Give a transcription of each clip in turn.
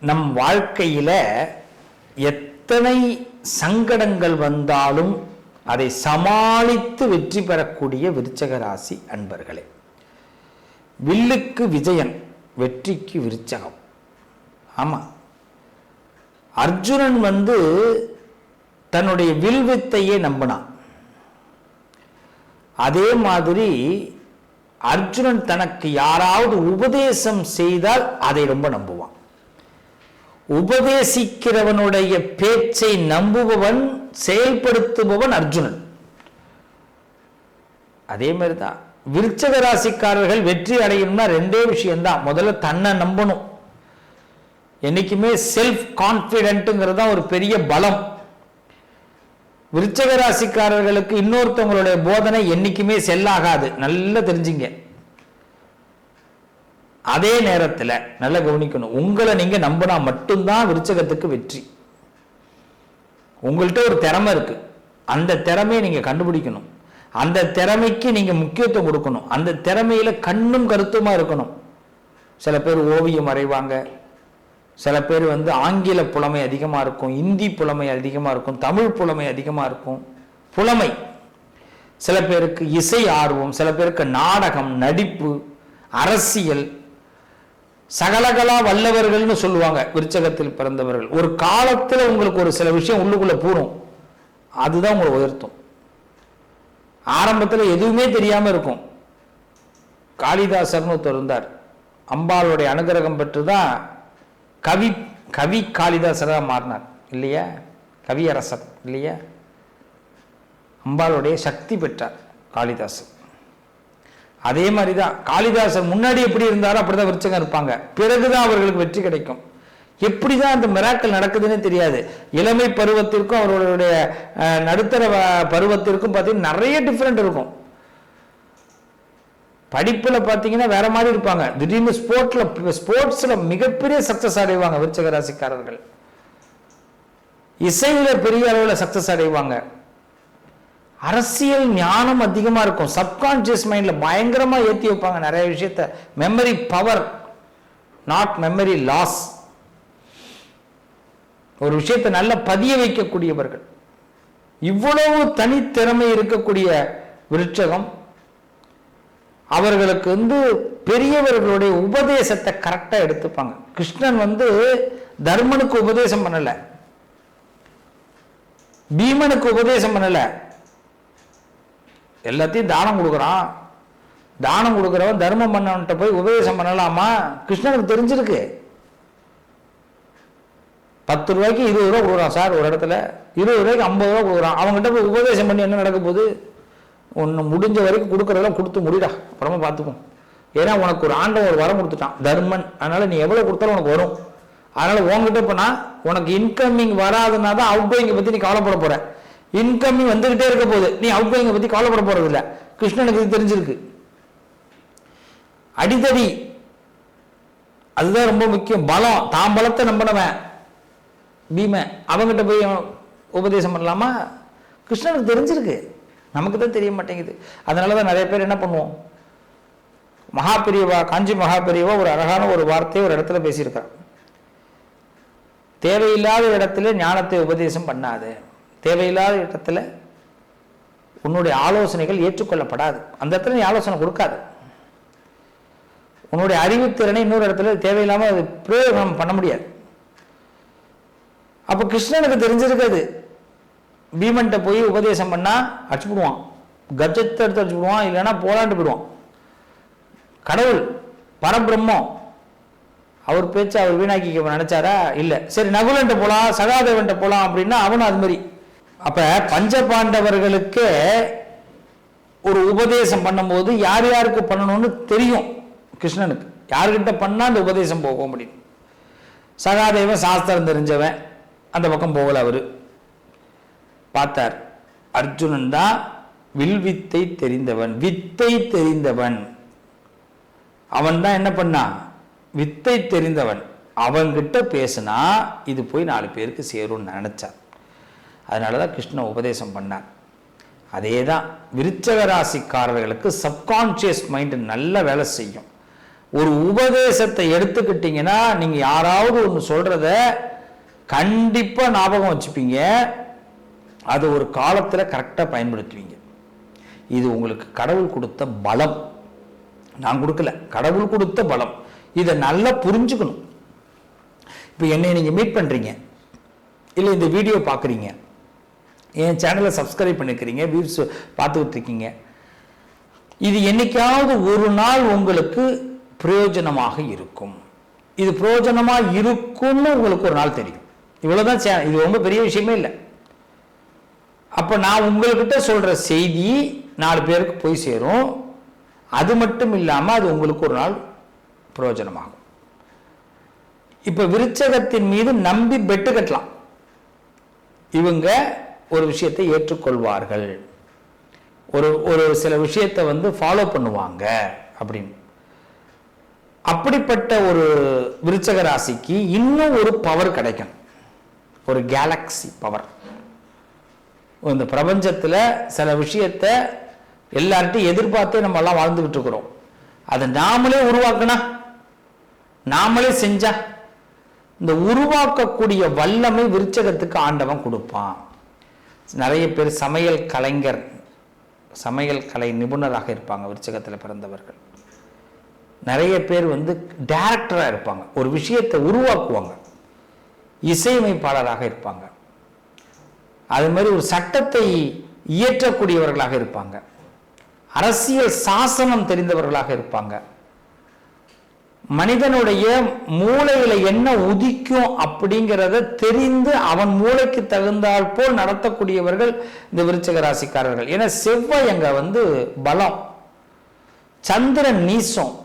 நம் வாழ்க்கையில் எத்தனை சங்கடங்கள் வந்தாலும் அதை சமாளித்து வெற்றி பெறக்கூடிய விருச்சக ராசி அன்பர்களே. வில்லுக்கு விஜயன் வெற்றிக்கு விருச்சகம். ஆமாம் அர்ஜுனன் வந்து தன்னுடைய வில்வித்தையே நம்பினான். அதே மாதிரி அர்ஜுனன் தனக்கு யாராவது உபதேசம் செய்தால் அதை ரொம்ப நம்புவான். உபதேசிக்கிறவனுடைய பேச்சை நம்புபவன் செயல்படுத்துபவன் அர்ஜுனன். அதே மாதிரி தான் விருச்சக ராசிக்காரர்கள் வெற்றி அடையணும்னா ரெண்டே விஷயம்தான். முதல்ல தன்னை நம்பணும். என்னைக்குமே செல்ஃப் கான்ஃபிடென்ட்டுங்கிறது தான் ஒரு பெரிய பலம். விருச்சக ராசிக்காரர்களுக்கு இன்னொருத்தவங்களுடைய போதனை என்னைக்குமே செல்லாகாது. நல்லா தெரிஞ்சுங்க. அதே நேரத்தில் நல்லா கவனிக்கணும். உங்களை நீங்கள் நம்பினா மட்டும்தான் விருச்சகத்துக்கு வெற்றி. உங்கள்கிட்ட ஒரு திறமை இருக்குது அந்த திறமையை நீங்கள் கண்டுபிடிக்கணும். அந்த திறமைக்கு நீங்கள் முக்கியத்துவம் கொடுக்கணும். அந்த திறமையில் கண்ணும் கருத்துமாக இருக்கணும். சில பேர் ஓவியம் வரைவாங்க. சில பேர் வந்து ஆங்கில புலமை அதிகமாக இருக்கும். இந்தி புலமை அதிகமாக இருக்கும். தமிழ் புலமை அதிகமாக இருக்கும். புலமை. சில பேருக்கு இசை ஆர்வம் சில பேருக்கு நாடகம் நடிப்பு அரசியல் சகலகலா வல்லவர்கள்னு சொல்லுவாங்க விருச்சகத்தில் பிறந்தவர்கள். ஒரு காலத்தில் உங்களுக்கு ஒரு சில விஷயம் உள்ளுக்குள்ளே பூரும். அதுதான் உங்களை உயர்த்தும். ஆரம்பத்தில் எதுவுமே தெரியாமல் இருக்கும். காளிதாசர்னு ஒருத்தர் இருந்தார். அம்பாளுடைய அனுகிரகம் பெற்று தான் கவி கவி காளிதாசராக மாறினார். இல்லையா? கவியரசர் இல்லையா? அம்பாளுடைய சக்தி பெற்றார் காளிதாசர். அதே மாதிரி தான் காளிதாசர் முன்னாடி எப்படி இருந்தாரோ அப்படிதான் விருச்சகம் இருப்பாங்க. பிறகுதான் அவர்களுக்கு வெற்றி கிடைக்கும். எப்படி தான் அந்த மிராக்கள் நடக்குதுன்னு தெரியாது. இளமை பருவத்திற்கும் அவர்களுடைய நடுத்தர வ- பருவத்திற்கும் பார்த்தீங்கன்னா நிறைய டிஃப்ரெண்ட் இருக்கும். படிப்பில் பார்த்தீங்கன்னா வேற மாதிரி இருப்பாங்க. திடீர்னு ஸ்போர்ட்ல ஸ்போர்ட்ஸில் மிகப்பெரிய சக்ஸஸ் அடைவாங்க விருச்சக ராசிக்காரர்கள். இசையில பெரிய அளவில் சக்ஸஸ் அடைவாங்க. அரசியல் ஞானம் அதிகமாக இருக்கும். சப்கான்சியஸ் மைண்டில் பயங்கரமாக ஏற்றி வைப்பாங்க நிறைய விஷயத்த. Memory power not memory loss ஒரு விஷயத்தை நல்ல பதிய வைக்கக்கூடியவர்கள். இவ்வளவு தனித்திறமை இருக்கக்கூடிய விருட்சகம் அவர்களுக்கு வந்து பெரியவர்களுடைய உபதேசத்தை கரெக்டாக எடுத்துப்பாங்க. கிருஷ்ணன் வந்து தர்மனுக்கு உபதேசம் பண்ணலை. பீமனுக்கு உபதேசம் பண்ணலை. எல்லாத்தையும் தானம் கொடுக்குறான். தானம் கொடுக்குறவன் தர்மம் பண்ணவன்கிட்ட போய் உபதேசம் பண்ணலாமா? கிருஷ்ணனுக்கு தெரிஞ்சிருக்கு. பத்து ரூபாய்க்கு இருபது ரூபா கொடுக்குறான் சார் ஒரு இடத்துல. இருபது ரூபாய்க்கு ஐம்பது ரூபா கொடுக்குறான். அவங்ககிட்ட போய் உபதேசம் பண்ணி என்ன நடக்க போகுது? ஒன்று முடிஞ்ச வரைக்கும் கொடுக்குறதெல்லாம் கொடுத்து முடிடா. அப்புறமா பார்த்துப்போம். ஏன்னா உனக்கு ஒரு ஆண்டவன் ஒரு வரம் கொடுத்துட்டான். தர்மன். அதனால் நீ எவ்வளோ கொடுத்தாலும் உனக்கு வரும். அதனால் உன்கிட்ட போனால் உனக்கு இன்கமிங் வராதுன்னா தான் அவுட் கோயிங்கை பற்றி நீ கவலைப்பட போகிறேன் இன்கமிங் வந்துகிட்டே இருக்க போகுது. நீ அவுட் கோயிங்கை பற்றி கவலைப்பட போகிறதில்ல கிருஷ்ணனுக்கு இது தெரிஞ்சிருக்கு. அடிதடி. அதுதான் ரொம்ப முக்கியம். பலம். தாம் பலத்தை நம்பினவன். பீமை. அவங்ககிட்ட போய் உபதேசம் பண்ணலாமா? கிருஷ்ணனுக்கு தெரிஞ்சிருக்கு. நமக்கு தான் தெரிய மாட்டேங்குது. அதனால தான் நிறைய பேர் என்ன பண்ணுவோம்? மகாபெரியவா காஞ்சி மகாபெரியவா ஒரு அழகான ஒரு வார்த்தையை ஒரு இடத்துல பேசியிருக்கார் தேவையில்லாத இடத்துல ஞானத்தை உபதேசம் பண்ணாது. தேவையில்லாத இடத்துல உன்னுடைய ஆலோசனைகள் ஏற்றுக்கொள்ளப்படாது. அந்த இடத்துல நீ ஆலோசனை கொடுக்காது. உன்னுடைய அறிவுத்திறனை இன்னொரு இடத்துல தேவையில்லாமல் அது பிரயோகம் பண்ண முடியாது. அப்போ கிருஷ்ணனுக்கு தெரிஞ்சிருக்காது பீமன்ட்ட போய் உபதேசம் பண்ணால் அடிச்சுடுவான் கஜத்தை எடுத்து அடிச்சுடுவான் இல்லைன்னா போலாண்டு போயிடுவான். கடவுள் பரபிரம்மம் அவர் பேச்சு அவர் வீணாக்கிக்க நினைச்சாரா? இல்லை. சரி நகுலன்ட்ட போகலாம் சகாதேவன்ட்ட போகலாம் அப்படின்னா அவனும் அது மாதிரி. அப்ப பஞ்ச பாண்டவர்களுக்கு ஒரு உபதேசம் பண்ணும்போது யார் யாருக்கு பண்ணணும்னு தெரியும் கிருஷ்ணனுக்கு. யார்கிட்ட பண்ணால் அந்த உபதேசம் போகும் அப்படின்னு. சகாதேவன் சாஸ்திரம் தெரிஞ்சவன். அந்த பக்கம் போகல அவர். பார்த்தார். அர்ஜுனன் தான் வில்வித்தை தெரிந்தவன். வித்தை தெரிந்தவன். அவன் தான் என்ன பண்ணான் வித்தை தெரிந்தவன். அவன்கிட்ட பேசினா இது போய் நாலு பேருக்கு சேரும்னு நினைச்சான் அதனால தான் கிருஷ்ணன் உபதேசம் பண்ணார். அதே தான் விருச்சக ராசிக்காரர்களுக்கு சப்கான்ஷியஸ் மைண்டு நல்ல வேலை செய்யும். ஒரு உபதேசத்தை எடுத்துக்கிட்டீங்கன்னா நீங்கள் யாராவது ஒன்று சொல்கிறத கண்டிப்பாக ஞாபகம் வச்சுப்பீங்க. அது ஒரு காலத்தில் கரெக்டாக பயன்படுத்துவீங்க. இது உங்களுக்கு கடவுள் கொடுத்த பலம். நான் கொடுக்கல. கடவுள் கொடுத்த பலம். இதை நல்லா புரிஞ்சுக்கணும். இப்போ என்னை நீங்கள் மீட் பண்ணுறீங்க இல்லை இந்த வீடியோ பார்க்குறீங்க என் சேனலை சப்ஸ்கிரைப் பண்ணிக்கிறீங்க வியூஸ் பார்த்துக்கிட்டு இருக்கீங்க. இது என்னைக்காவது ஒரு நாள் உங்களுக்கு பிரயோஜனமாக இருக்கும். இது பிரயோஜனமாக இருக்கும்னு உங்களுக்கு ஒரு நாள் தெரியும். இவ்வளோதான் சே- இது ரொம்ப பெரிய விஷயமே இல்லை. அப்போ நான் உங்கள்கிட்ட சொல்கிற செய்தி நாலு பேருக்கு போய் சேரும். அது மட்டும் இல்லாமல் அது உங்களுக்கு ஒரு நாள் பிரயோஜனமாகும். இப்போ விருச்சகத்தின் மீது நம்பி பெட்டு கட்டலாம். இவங்க ஒரு விஷயத்தை ஏற்றுக்கொள்வார்கள். ஒரு ஒரு சில விஷயத்தை வந்து ஃபாலோ பண்ணுவாங்க அப்படின்னு. அப்படிப்பட்ட ஒரு விருச்சக ராசிக்கு இன்னும் ஒரு பவர் கிடைக்கும் ஒரு கேலக்ஸி பவர் இந்த பிரபஞ்சத்தில் சில விஷயத்தை எல்லார்ட்டையும் எதிர்பார்த்தே நம்ம எல்லாம் வாழ்ந்துகிட்டு இருக்கிறோம். அதை நாமளே உருவாக்கினா நாமளே செஞ்சா இந்த உருவாக்கக்கூடிய வல்லமை விருச்சகத்துக்கு ஆண்டவன் கொடுப்பான். நிறைய பேர் சமையல் கலைஞர் சமையல் கலை நிபுணராக இருப்பாங்க விருச்சகத்தில் பிறந்தவர்கள். நிறைய பேர் வந்து டேரக்டராக இருப்பாங்க. ஒரு விஷயத்தை உருவாக்குவாங்க. இசையமைப்பாளராக இருப்பாங்க. அது மாதிரி ஒரு சட்டத்தை இயற்றக்கூடியவர்களாக இருப்பாங்க. அரசியல் சாசனம் தெரிந்தவர்களாக இருப்பாங்க. மனிதனுடைய மூளையில என்ன உதிக்கும் அப்படிங்கிறத தெரிந்து அவன் மூளைக்கு தகுந்தால் போல் நடத்தக்கூடியவர்கள் இந்த விருச்சக ராசிக்காரர்கள். ஏன்னா செவ்வாய் அங்க வந்து பலம். சந்திரன் நீசம்.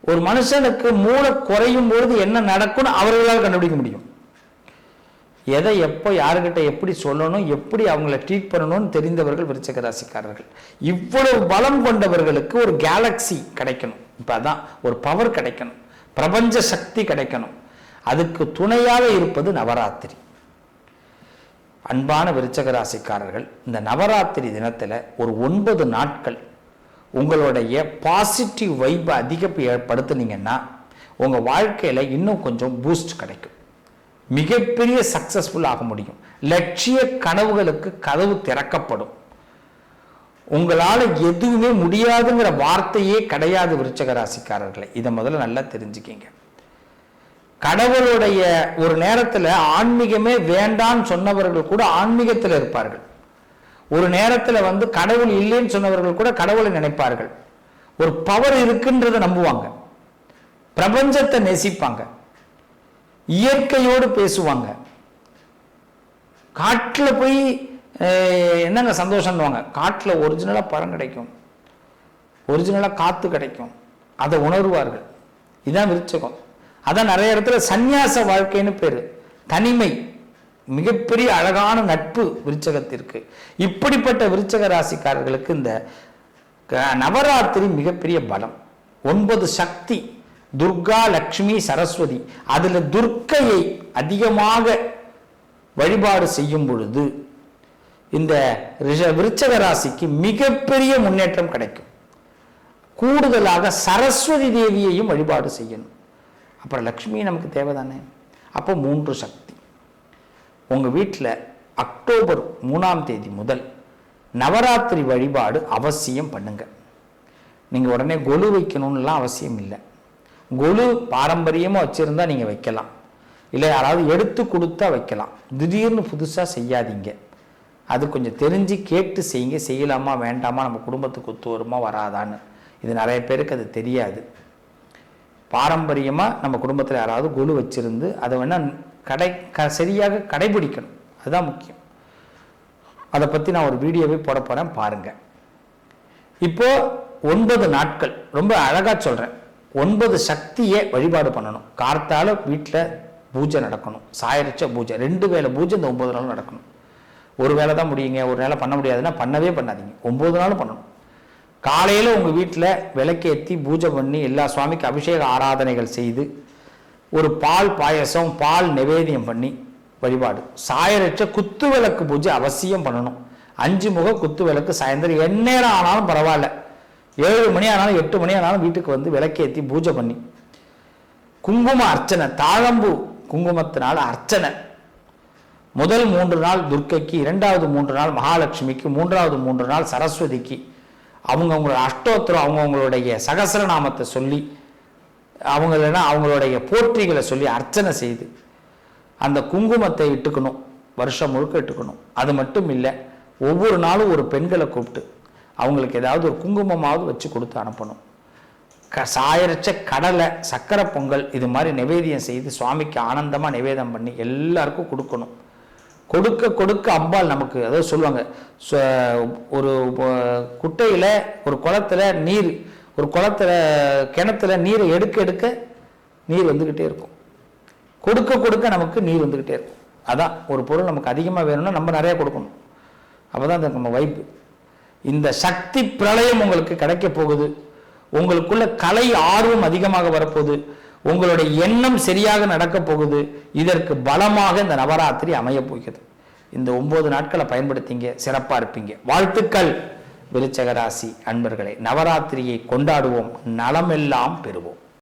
ஒரு மனுஷனுக்கு மூளை குறையும் பொழுது என்ன நடக்கும்னு அவர்களால் கண்டுபிடிக்க முடியும். எதை எப்போ யாருக்கிட்ட எப்படி சொல்லணும் எப்படி அவங்கள ட்ரீட் பண்ணணும்னு தெரிந்தவர்கள் விருச்சக ராசிக்காரர்கள் இவ்வளவு பலம் கொண்டவர்களுக்கு ஒரு கேலக்ஸி கிடைக்கணும். இப்போ அதான் ஒரு பவர் கிடைக்கணும். பிரபஞ்ச சக்தி கிடைக்கணும். அதுக்கு துணையாக இருப்பது நவராத்திரி. அன்பான விருச்சக ராசிக்காரர்கள் இந்த நவராத்திரி தினத்தில் ஒரு ஒன்பது நாட்கள் உங்களுடைய பாசிட்டிவ் வைப்பை அதிகப்படுத்துனீங்கன்னா உங்கள் வாழ்க்கையில் இன்னும் கொஞ்சம் பூஸ்ட் கிடைக்கும். மிகப்பெரிய சக்சஸ்ஃபுல் ஆக முடியும். லட்சிய கனவுகளுக்கு கதவு திறக்கப்படும். உங்களால் எதுவுமே முடியாதுங்கிற வார்த்தையே கிடையாது விருச்சக ராசிக்காரர்களை இதை முதல்ல நல்லா தெரிஞ்சுக்கிங்க. கடவுளுடைய ஒரு நேரத்தில் ஆன்மீகமே வேண்டான்னு சொன்னவர்கள் கூட ஆன்மீகத்தில் இருப்பார்கள். ஒரு நேரத்தில் வந்து கடவுள் இல்லைன்னு சொன்னவர்கள் கூட கடவுளை நினைப்பார்கள். ஒரு பவர் இருக்குன்றதை நம்புவாங்க. பிரபஞ்சத்தை நேசிப்பாங்க. இயற்கையோடு பேசுவாங்க. காட்டில் போய் என்னங்க சந்தோஷம்னுவாங்க காட்டில் ஒரிஜினலாக பழம் கிடைக்கும். ஒரிஜினலாக காற்று கிடைக்கும். அதை உணர்வார்கள். இதுதான் விருச்சகம் அதான் நிறைய இடத்துல சந்நியாச வாழ்க்கைன்னு பேர். தனிமை. மிகப்பெரிய அழகான நட்பு விருச்சகத்திற்கு இப்படிப்பட்ட விருச்சக ராசிக்காரர்களுக்கு இந்த க- நவராத்திரி மிகப்பெரிய பலம். ஒன்பது சக்தி. துர்கா லக்ஷ்மி சரஸ்வதி. அதில் துர்க்கையை அதிகமாக வழிபாடு செய்யும் பொழுது இந்த ரிஷ விருச்சக ராசிக்கு மிகப்பெரிய முன்னேற்றம் கிடைக்கும். கூடுதலாக சரஸ்வதி தேவியையும் வழிபாடு செய்யணும். அப்புறம் லக்ஷ்மி நமக்கு தேவைதானே? அப்போ மூன்று சக்தி. உங்கள் வீட்டில் அக்டோபர் மூணாம் தேதி முதல் நவராத்திரி வழிபாடு அவசியம் பண்ணுங்க. நீங்கள் உடனே கொலு வைக்கணும்லாம் அவசியம் இல்லை. கொலு பாரம்பரியமாக வச்சுருந்தா நீங்கள் வைக்கலாம். இல்லை யாராவது எடுத்து கொடுத்தா வைக்கலாம். திடீர்னு புதுசாக செய்யாதீங்க. அது கொஞ்சம் தெரிஞ்சு கேட்டு செய்யுங்க. செய்யலாமா வேண்டாமா நம்ம குடும்பத்துக்கு ஒத்து வருமா வராதான்னு. இது நிறைய பேருக்கு அது தெரியாது. பாரம்பரியமாக நம்ம குடும்பத்தில் யாராவது குழு வச்சுருந்து அதை வேணால் கடை க சரியாக கடைபிடிக்கணும். அதுதான் முக்கியம். அதை பற்றி நான் ஒரு வீடியோவே போட போகிறேன் பாருங்கள் இப்போது ஒன்பது நாட்கள். ரொம்ப அழகாக சொல்கிறேன் ஒன்பது சக்தியை வழிபாடு பண்ணணும். கார்த்தால வீட்டில் பூஜை நடக்கணும். சாயரிச்ச பூஜை. ரெண்டு வேளை பூஜை இந்த ஒன்பது நாளும் நடக்கணும். ஒரு வேளை தான் முடியுங்க ஒரு வேலை பண்ண முடியாதுன்னா பண்ணவே பண்ணாதீங்க. ஒன்பது நாளும் பண்ணணும். காலையில் உங்கள் வீட்டில் விளக்கேற்றி பூஜை பண்ணி எல்லா சுவாமிக்கு அபிஷேக ஆராதனைகள் செய்து ஒரு பால் பாயசம் பால் நிவேதியம் பண்ணி வழிபாடு. சாயரற்ற குத்து விளக்கு பூஜை அவசியம் பண்ணணும். அஞ்சு முக குத்து விளக்கு சாயந்தரம் எந்நேரம் ஆனாலும் பரவாயில்ல. ஏழு மணி ஆனாலும் எட்டு மணி ஆனாலும் வீட்டுக்கு வந்து விளக்கேற்றி பூஜை பண்ணி. குங்கும அர்ச்சனை தாழம்பு குங்குமத்தினால் அர்ச்சனை. முதல் மூன்று நாள் துர்க்கைக்கு இரண்டாவது மூன்று நாள் மகாலட்சுமிக்கு மூன்றாவது மூன்று நாள் சரஸ்வதிக்கு. அவங்கவுங்களோட அஷ்டோத்திரம் அவங்கவுங்களுடைய சகசரநாமத்தை சொல்லி அவங்கள அவங்களுடைய போற்றிகளை சொல்லி அர்ச்சனை செய்து அந்த குங்குமத்தை இட்டுக்கணும் வருஷம் முழுக்க இட்டுக்கணும். அது மட்டும் இல்லை ஒவ்வொரு நாளும் ஒரு பெண்களை கூப்பிட்டு அவங்களுக்கு ஏதாவது ஒரு குங்குமமாவது வச்சு கொடுத்து அனுப்பணும். க சாயரிச்ச கடலை சக்கரை பொங்கல் இது மாதிரி நிவேதியம் செய்து சுவாமிக்கு ஆனந்தமாக நிவேதம் பண்ணி எல்லாருக்கும் கொடுக்கணும். கொடுக்க கொடுக்க அம்பாள் நமக்கு அதாவது சொல்லுவாங்க ச- ஒரு குட்டையில் ஒரு குளத்துல நீர் ஒரு குளத்துல கிணத்துல நீரை எடுக்க எடுக்க நீர் வந்துக்கிட்டே இருக்கும். கொடுக்க கொடுக்க நமக்கு நீர் வந்துக்கிட்டே இருக்கும். அதான் ஒரு பொருள் நமக்கு அதிகமாக வேணும்னா நம்ம நிறையா கொடுக்கணும். அப்போ தான் நம்ம வைப்பு இந்த சக்தி பிரளயம் உங்களுக்கு கிடைக்க போகுது. உங்களுக்குள்ள கலை ஆர்வம் அதிகமாக வரப்போகுது. உங்களுடைய எண்ணம் சரியாக நடக்க போகுது. இதற்கு பலமாக இந்த நவராத்திரி அமைய போகிறது. இந்த ஒன்பது நாட்களை பயன்படுத்திங்க சிறப்பாக இருப்பீங்க. வாழ்த்துக்கள் விருச்சகராசி அன்பர்களே. நவராத்திரியை கொண்டாடுவோம். நலமெல்லாம் பெறுவோம்.